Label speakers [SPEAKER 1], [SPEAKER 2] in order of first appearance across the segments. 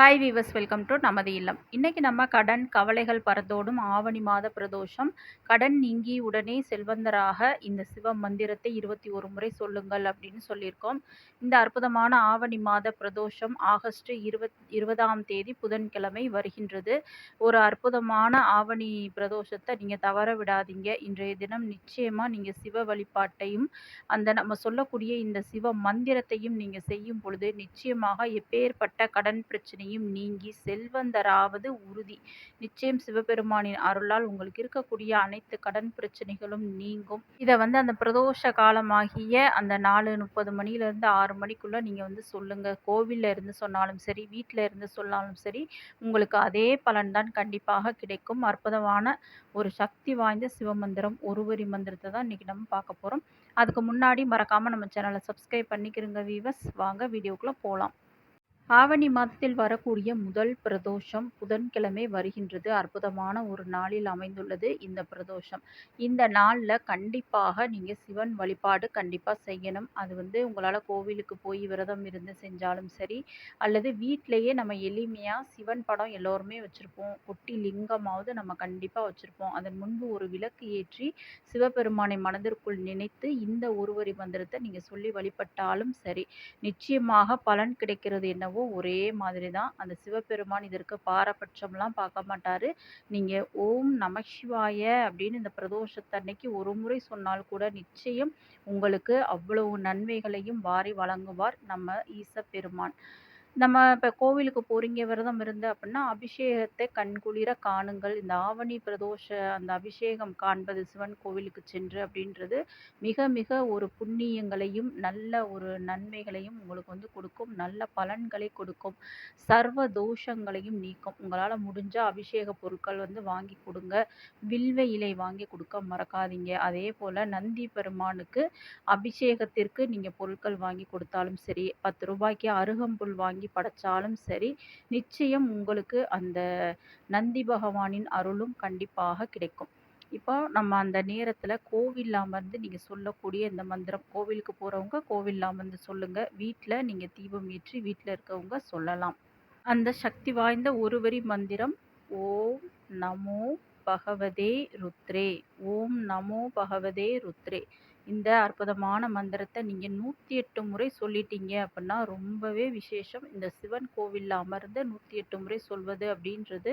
[SPEAKER 1] Hi viewers welcome to நமது இல்லம். இன்றைக்கி நம்ம கடன் கவலைகள் பறந்தோடும் ஆவணி மாத பிரதோஷம். கடன் நீங்கி உடனே செல்வந்தராக இந்த சிவ மந்திரத்தை இருபத்தி ஒரு முறை சொல்லுங்கள் அப்படின்னு சொல்லியிருக்கோம். இந்த அற்புதமான ஆவணி மாத பிரதோஷம் ஆகஸ்ட் இருபத் இருபதாம் தேதி புதன்கிழமை வருகின்றது. ஒரு அற்புதமான ஆவணி பிரதோஷத்தை நீங்கள் தவற விடாதீங்க. இன்றைய தினம் நிச்சயமாக நீங்கள் சிவ வழிபாட்டையும் அந்த நம்ம சொல்லக்கூடிய இந்த சிவ மந்திரத்தையும் நீங்கள் செய்யும் பொழுது நிச்சயமாக எப்பேற்பட்ட கடன் பிரச்சனையும் நீங்கி செல்வந்தராவது உறுதி. நிச்சயம் சிவபெருமானின் அருளால் உங்களுக்கு இருக்கக்கூடிய அனைத்து கடன் பிரச்சனைகளும் நீங்கும். இதை வந்து அந்த பிரதோஷ காலமாகிய அந்த நாலு முப்பது மணிலேருந்து ஆறு மணிக்குள்ளே நீங்கள் வந்து சொல்லுங்கள் கோவிலில் இருந்து சொன்னாலும் சரி வீட்டில் இருந்து சொன்னாலும் சரி உங்களுக்கு அதே பலன்தான் கண்டிப்பாக கிடைக்கும். அற்புதமான ஒரு சக்தி வாய்ந்த சிவமந்திரம் ஒருவரி மந்திரத்தை தான் இன்றைக்கி நம்ம பார்க்க போகிறோம் அதுக்கு முன்னாடி மறக்காமல் நம்ம சேனலை சப்ஸ்கிரைப் பண்ணிக்கிறோங்க வீவர்ஸ் வாங்க வீடியோக்குள்ளே போகலாம் ஆவணி மாதத்தில் வரக்கூடிய முதல் பிரதோஷம் புதன்கிழமை வருகின்றது. அற்புதமான ஒரு நாளில் அமைந்துள்ளது இந்த பிரதோஷம். இந்த நாளில் கண்டிப்பாக நீங்கள் சிவன் வழிபாடு கண்டிப்பாக செய்யணும். அது வந்து உங்களால் கோவிலுக்கு போய் விரதம் இருந்து செஞ்சாலும் சரி அல்லது வீட்டிலையே நம்ம எளிமையாக சிவன் படம் எல்லோருமே வச்சுருப்போம். குட்டி லிங்கமாவது நம்ம கண்டிப்பாக வச்சுருப்போம். அதன் முன்பு ஒரு விளக்கு ஏற்றி சிவபெருமானை மனதிற்குள் நினைத்து இந்த ஒருவரி மந்திரத்தை நீங்கள் சொல்லி வழிபட்டாலும் சரி நிச்சயமாக பலன் கிடைக்கிறது என்னவோ ஒரே மாதிரி தான். அந்த சிவபெருமான் இதற்கு பாரபட்சம்லாம் பார்க்க மாட்டார். நீங்கள் ஓம் நம சிவாய அப்படின்னு இந்த பிரதோஷத்தன்னைக்கு ஒரு முறை சொன்னால் கூட நிச்சயம் உங்களுக்கு அவ்வளவு நன்மைகளையும் வாரி வழங்குவார் நம்ம ஈச பெருமான் நம்ம இப்போ கோவிலுக்கு போகிறீங்க விரதம் இருந்து அப்படின்னா அபிஷேகத்தை கண்குளிர காணுங்கள். இந்த ஆவணி பிரதோஷ அந்த அபிஷேகம் காண்பது சிவன் கோவிலுக்கு சென்று அப்படின்றது மிக மிக ஒரு புண்ணியங்களையும் நல்ல ஒரு நன்மைகளையும் உங்களுக்கு வந்து கொடுக்கும். நல்ல பலன்களை கொடுக்கும். சர்வ தோஷங்களையும் நீக்கும். உங்களால் முடிஞ்ச அபிஷேக பொருட்கள் வந்து வாங்கி கொடுங்க. வில்வ இலை வாங்கி கொடுக்க மறக்காதீங்க. அதே போல் நந்தி பெருமானுக்கு அபிஷேகத்திற்கு நீங்கள் பொருட்கள் வாங்கி கொடுத்தாலும் சரி பத்து ரூபாய்க்கு அருகம்புல் வாங்கி வாங்கி படைச்சாலும் சரி நிச்சயம் உங்களுக்கு அந்த நந்தி பகவானின் அருளும் கண்டிப்பாக கிடைக்கும். இப்போ நம்ம அந்த நேரத்தில் கோவிலில் அமர்ந்து நீங்கள் சொல்லக்கூடிய இந்த மந்திரம் கோவிலுக்கு போகிறவங்க கோவிலில் அமர்ந்து சொல்லுங்கள் வீட்டில் நீங்கள் தீபம் ஏற்றி வீட்டில் இருக்கவங்க சொல்லலாம். அந்த சக்தி வாய்ந்த ஒரு வரி மந்திரம் ஓம் நமோ பகவதே ருத்ரே. ஓம் நமோ பகவதே ருத்ரே. இந்த அற்புதமான மந்திரத்தை நீங்கள் நூற்றி எட்டு முறை சொல்லிட்டீங்க அப்படின்னா ரொம்பவே விசேஷம். இந்த சிவன் கோவிலில் அமர்ந்து நூற்றி எட்டு முறை சொல்வது அப்படின்றது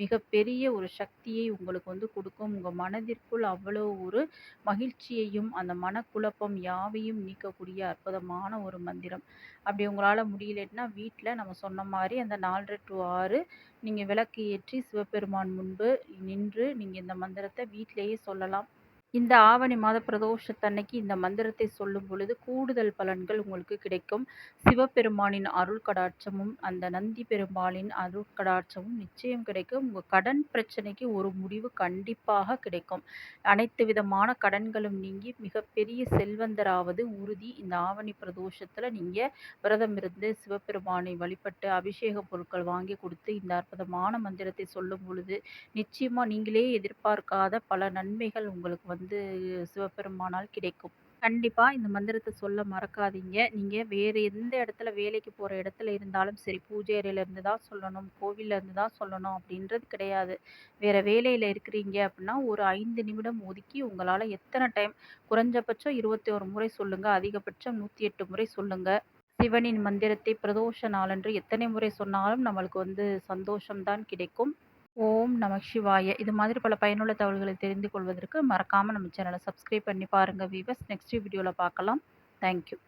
[SPEAKER 1] மிகப்பெரிய ஒரு சக்தியை உங்களுக்கு வந்து கொடுக்கும். உங்கள் மனதிற்குள் அவ்வளோ ஒரு மகிழ்ச்சியையும் அந்த மனக்குழப்பம் யாவையும் நீக்கக்கூடிய அற்புதமான ஒரு மந்திரம். அப்படி உங்களால் முடியலன்னா வீட்டில் நம்ம சொன்ன மாதிரி அந்த நாலரை டு ஆறு நீங்கள் விளக்கு ஏற்றி சிவபெருமான் முன்பு நின்று நீங்கள் இந்த மந்திரத்தை வீட்டிலேயே சொல்லலாம். இந்த ஆவணி மாத பிரதோஷத்தன்னைக்கு இந்த மந்திரத்தை சொல்லும் பொழுது கூடுதல் பலன்கள் உங்களுக்கு கிடைக்கும். சிவபெருமானின் அருள் கடாட்சமும் அந்த நந்தி பெருமாளின் அருள் கடாட்சமும் நிச்சயம் கிடைக்கும். உங்கள் கடன் பிரச்சனைக்கு ஒரு முடிவு கண்டிப்பாக கிடைக்கும். அனைத்து விதமான கடன்களும் நீங்கி மிகப்பெரிய செல்வந்தராவது உறுதி இந்த ஆவணி பிரதோஷத்தில் நீங்கள் விரதம் இருந்து சிவபெருமானை வழிபட்டு அபிஷேக பொருட்கள் வாங்கி கொடுத்து இந்த அற்புதமான மந்திரத்தை சொல்லும் பொழுது நிச்சயமாக நீங்களே எதிர்பார்க்காத பல நன்மைகள் உங்களுக்கு வந்து வந்து சிவபெருமானால் கிடைக்கும். கண்டிப்பாக இந்த மந்திரத்தை சொல்ல மறக்காதீங்க. நீங்கள் வேறு எந்த இடத்துல வேலைக்கு போகிற இடத்துல இருந்தாலும் சரி பூஜை அறையிலேருந்து தான் சொல்லணும் கோவிலேருந்து தான் சொல்லணும் அப்படின்றது கிடையாது. வேறு வேலையில் இருக்கிறீங்க அப்படின்னா ஒரு ஐந்து நிமிடம் ஒதுக்கி உங்களால் எத்தனை டைம் குறைஞ்சபட்சம் இருபத்தி ஒரு முறை சொல்லுங்கள் அதிகபட்சம் நூற்றி எட்டு முறை சொல்லுங்கள் சிவனின் மந்திரத்தை பிரதோஷ நாளன்று எத்தனை முறை சொன்னாலும் நம்மளுக்கு வந்து சந்தோஷம்தான் கிடைக்கும். ஓம் நம சிவாய. இது மாதிரி பல பயனுள்ள தகவல்களை தெரிந்து கொள்வதற்கு மறக்காமல் நம்ம சேனலை சப்ஸ்கிரைப் பண்ணி பாருங்கள் வீவர்ஸ் நெக்ஸ்ட் வீடியோவில் பார்க்கலாம். தேங்க்யூ